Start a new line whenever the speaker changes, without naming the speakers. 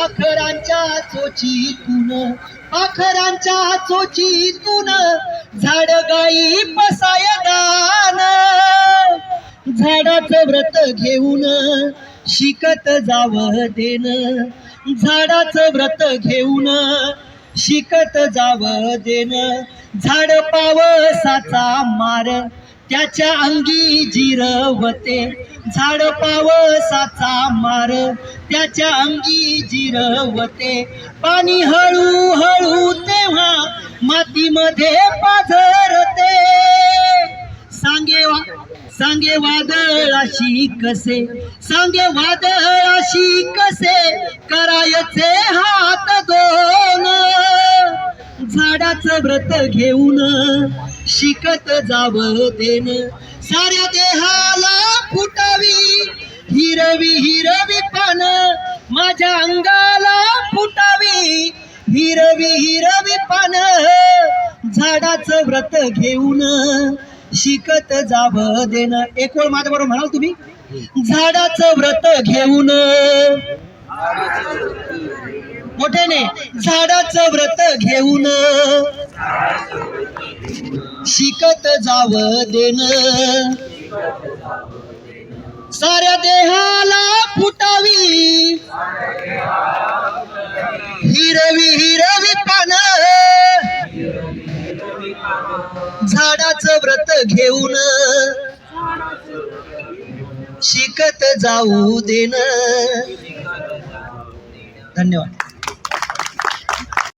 पाखरांच्या चोचीतून पाखरांच्या चोचीतून झाड गाई बसाय दान. झाडाचं व्रत घेऊन शिकत जाव देन झाडाचं व्रत घेऊन शिकत जाव देन झाड पावसाचा मार त्याच्या अंगी जिरवते. झाड पावसाचा मार त्याच्या अंगी जिरवते. पाणी हळू हळू तेव्हा मातीमध्ये पाझरते. सांगे वा सांगे वादळाशी कसे? सांगे वादळाशी कसे? करायचे हात दोन. झाडाचं व्रत घेऊन शिकत जाव देन साऱ्या देहाला फुटावी हिरवी हिरवी पान माझ्या अंगाला फुटावी. हिरवी हिरवी पान झाडाचं व्रत घेऊन शिकत जाव देन एक वेळ माझ्या बरोबर म्हणाल तुम्ही? झाडाचं व्रत घेऊन. मोठ्याने झाडाचं व्रत घेऊन शिकत जाव देन. साऱ्या देहाला फुटावी. हिरवी हिरवी पान. झाडाचं व्रत घेऊन. शिकत जाऊ देन. धन्यवाद.